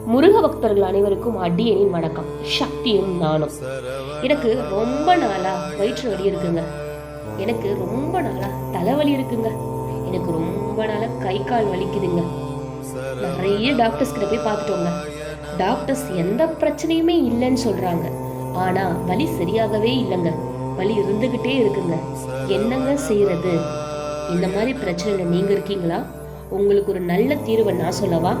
முருக பக்தர்கள் அனைவருக்கும் அடியனின் வணக்கம். சக்தியும் நானும் எனக்கு ரொம்ப நாளா வயிற்று வலி இருக்குங்க. எனக்கு ரொம்ப நாளா தலைவலி இருக்குங்க. எனக்கு ரொம்ப நாளா கை கால் வலிக்குதுங்க. நிறைய டாக்டர்ஸ் கிட்ட போய் பார்த்துட்டோங்க. டாக்டர்ஸ் எந்த பிரச்சனையுமே இல்லைன்னு சொல்றாங்க. ஆனா வலி சரியாகவே இல்லைங்க. வலி இருந்துகிட்டே இருக்குங்க. என்னங்க செய்யறது இந்த மாதிரி பிரச்சனையில நீங்க இருக்கீங்களா? உங்களுக்கு ஒரு நல்ல தீர்வை நான் சொல்லவா?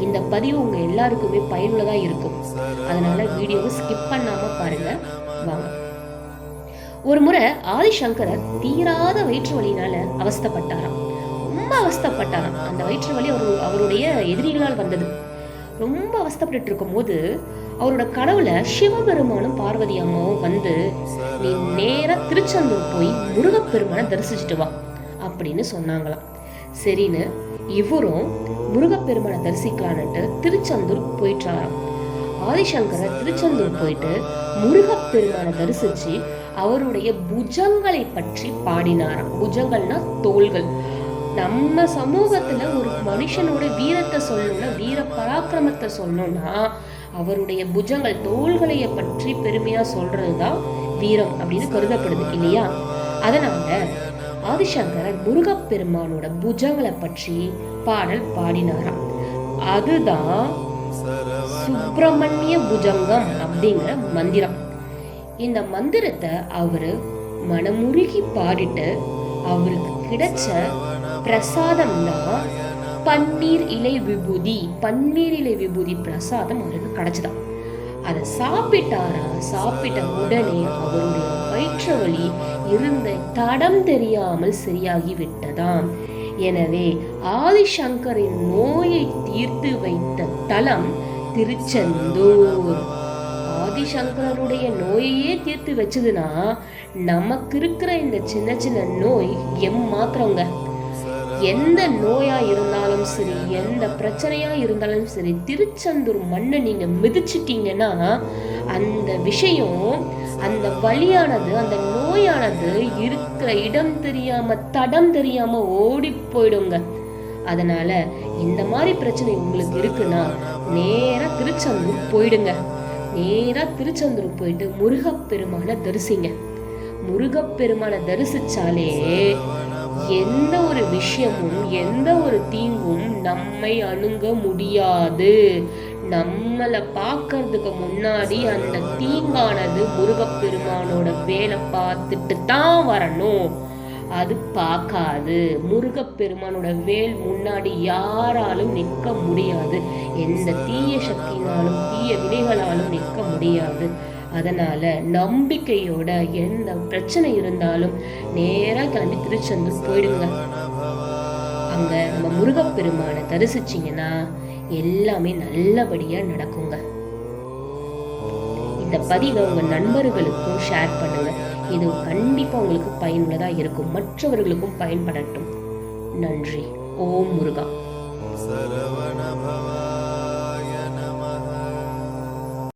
இந்த பதிவு உங்க எல்லாருக்குமே பயனுள்ளதா இருக்கும். அதனால வீடியோவை ஸ்கிப் பண்ணாம பாருங்க. வாங்க. ஒரு முறை ஆதிசங்கரர் தீராத வயிற்று வலியினால அவஸ்தைப்பட்டாராம். ரொம்ப அவஸ்தைப்பட்டாராம். அந்த வயிற்று வலி அவர் அவருடைய எதிரிகளால் வந்தது. ரொம்ப அவஸ்தைப்பட்டு இருக்கும்போது அவரோட கனவுல சிவபெருமானும் பார்வதி அம்மாவும் வந்து நீ நேரா திருச்செந்தூர் போய் முருகப்பெருமானை தரிசிச்சுட்டு வா. அப்படின்னு சொன்னாங்களாம். சரின்னு இவரும் முருகப்பெருமானை தரிசிக்கலான்ட்டு திருச்செந்தூர் போயிட்டாராம். ஆதிசங்கரர் திருச்செந்தூர் போயிட்டு முருகப்பெருமானை தரிசிச்சு அவருடைய புஜங்களை பற்றி பாடினாராம். புஜங்கள்னா தோள்கள். நம்ம சமூகத்துல ஒரு மனுஷனோட வீரத்தை சொல்லணும்னா வீர பராக்கிரமத்தை சொல்லணும்னா அவருடைய புஜங்கள் தோள்களைய பற்றி பெருமையா சொல்றதுதான் வீரம் அப்படின்னு கருதப்படுது இல்லையா? அதனால ஆதிசங்கரர் முருகப்பெருமானோட புஜங்களை பற்றி பாடல் பாடினாராம். அதுதான் சுப்பிரமணிய புஜங்கம் அப்படிங்கிற மந்திரம். இந்த மந்திரத்தை அவரு மனமுருகி பாடிட்டு அவருக்கு கிடைச்ச பிரசாதம் தான் பன்னீர் இலை விபூதி பன்னீர் இலை விபூதி பிரசாதம் அவருக்கு கிடைச்சதான். அதை சாப்பிட்டாரா? சாப்பிட்ட உடனே அவருடைய வயிற்று வலி இருந்த தடம் தெரியாமல் சரியாகி விட்டதாம் எனவே ஆதிசங்கரின் நோயை தீர்த்து வைத்த தலம் திருச்செந்தூர். ஆதிசங்கரனுடைய நோயையே தீர்த்து வச்சதுன்னா நமக்கு இருக்கிற இந்த சின்ன சின்ன நோய் எம் மாத்திரங்க எந்த நோயா இருந்தாலும் சரி எந்த பிரச்சனையா இருந்தாலும் சரி திருச்செந்தூர் மண்ணை நீங்க மிதிச்சிட்டீங்கன்னா அந்த விஷயம் அந்த வழியானது அந்த நோயானது இருக்கிற இடம் தெரியாம தடம் தெரியாம ஓடி போயிடுங்க. அதனால இந்த மாதிரி பிரச்சனை உங்களுக்கு இருக்குன்னா நேரா திருச்செந்தூர் போயிடுங்க. நேரா திருச்செந்தூர் போயிட்டு முருகப்பெருமானை தரிசிங்க. முருகப்பெருமானை தரிசிச்சாலே எந்த ஒரு விஷயமும் எந்த ஒரு தீங்கும் நம்மை அணுக முடியாது. நம்மளை பார்க்கறதுக்கு முன்னாடி அந்த தீங்கானது முருகப்பெருமானோட வேலை பார்த்துட்டு தான் வரணும். அது பார்க்காது. முருகப்பெருமானோட வேல் முன்னாடி யாராலும் நிற்க முடியாது. எந்த தீய சக்தினாலும் தீய வினைகளாலும் நிற்க முடியாது. அதனால நம்பிக்கையோட எந்த பிரச்சனை இருந்தாலும் நேரா கிளம்பி திருச்செந்தூர் போயிடுங்க. அங்க நம்ம முருகப்பெருமானை தரிசிச்சிங்கன்னா எல்லாமே நல்லபடியா நடக்குங்க. இந்த பதிவை உங்க நண்பர்களுக்கும் ஷேர் பண்ணுங்க. இது கண்டிப்பா உங்களுக்கு பயனுள்ளதா இருக்கும். மற்றவர்களுக்கும் பயன்படட்டும். நன்றி. ஓம் முருகா. சரவண